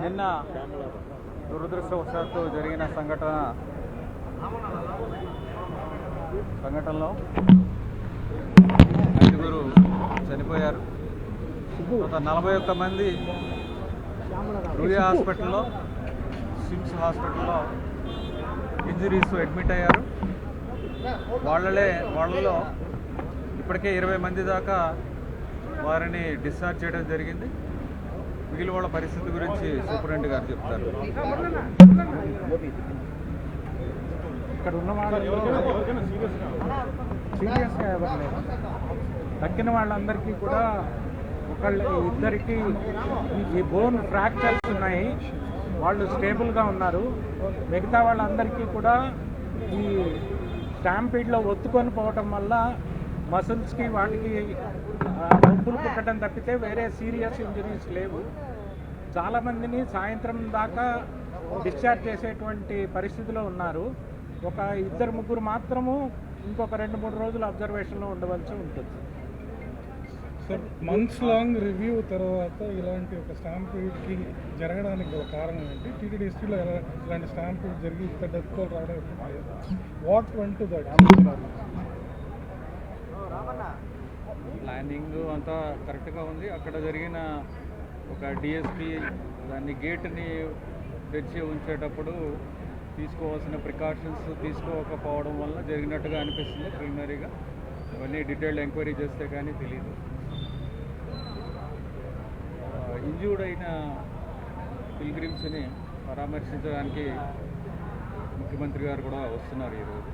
నిన్న దురదృష్టవశాత్తు జరిగిన సంఘటన సంఘటనలో ఐదుగురు చనిపోయారు. ఒక నలభై ఒక్క మంది రూయా హాస్పిటల్లో సిమ్స్ హాస్పిటల్లో ఇంజరీస్ అడ్మిట్ అయ్యారు. వాళ్ళలే వాళ్ళలో ఇప్పటికే ఇరవై మంది దాకా వారిని డిశ్చార్జ్ చేయడం జరిగింది. మిగిలిన వాళ్ళ పరిస్థితి గురించి సూపరింటెండెంట్ గారు చెప్తారు. ఇక్కడ ఉన్న వాళ్ళు సీరియస్గా తగ్గిన వాళ్ళందరికీ కూడా ఒకళ్ళు ఇద్దరికి ఈ బోన్ ఫ్రాక్చర్స్ ఉన్నాయి. వాళ్ళు స్టేబుల్గా ఉన్నారు. మిగతా వాళ్ళందరికీ కూడా ఈ స్టాంపీడ్లో ఒత్తుకొని పోవటం వల్ల మసిల్స్కి వాటికి ఆ, నొప్పులు పుట్టడం తప్పితే వేరే సీరియస్ ఇంజరీస్ లేవు. చాలామందిని సాయంత్రం దాకా డిశ్చార్జ్ చేసేటువంటి పరిస్థితిలో ఉన్నారు. ఒక ఇద్దరు ముగ్గురు మాత్రము ఇంకొక రెండు మూడు రోజులు అబ్జర్వేషన్లో ఉండవలసి ఉంటుంది. సార్ మంత్స్ లాంగ్ రివ్యూ తర్వాత ఇలాంటి ఒక స్టాంపీడ్కి జరగడానికి గల కారణం ఏంటి? టీటీడీ హిస్టరీలో ఇలాంటి స్టాంపీడ్ జరిగి ఇంత డెత్ కాల్ రావడం what one to that? Planning అంతా కరెక్ట్గా ఉంది. అక్కడ జరిగిన ఒక డిఎస్పి దాన్ని గేట్ని తెరిచి ఉంచేటప్పుడు తీసుకోవాల్సిన ప్రికాషన్స్ తీసుకోకపోవడం వల్ల జరిగినట్టుగా అనిపిస్తుంది ప్రిలిమినరీగా ఇవన్నీ డీటెయిల్డ్ ఎంక్వైరీ చేస్తే కానీ తెలియదు ఇంజ్యూర్డ్ అయిన పిల్గ్రిమ్స్ని పరామర్శించడానికి ముఖ్యమంత్రి గారు కూడా వస్తున్నారు ఈరోజు.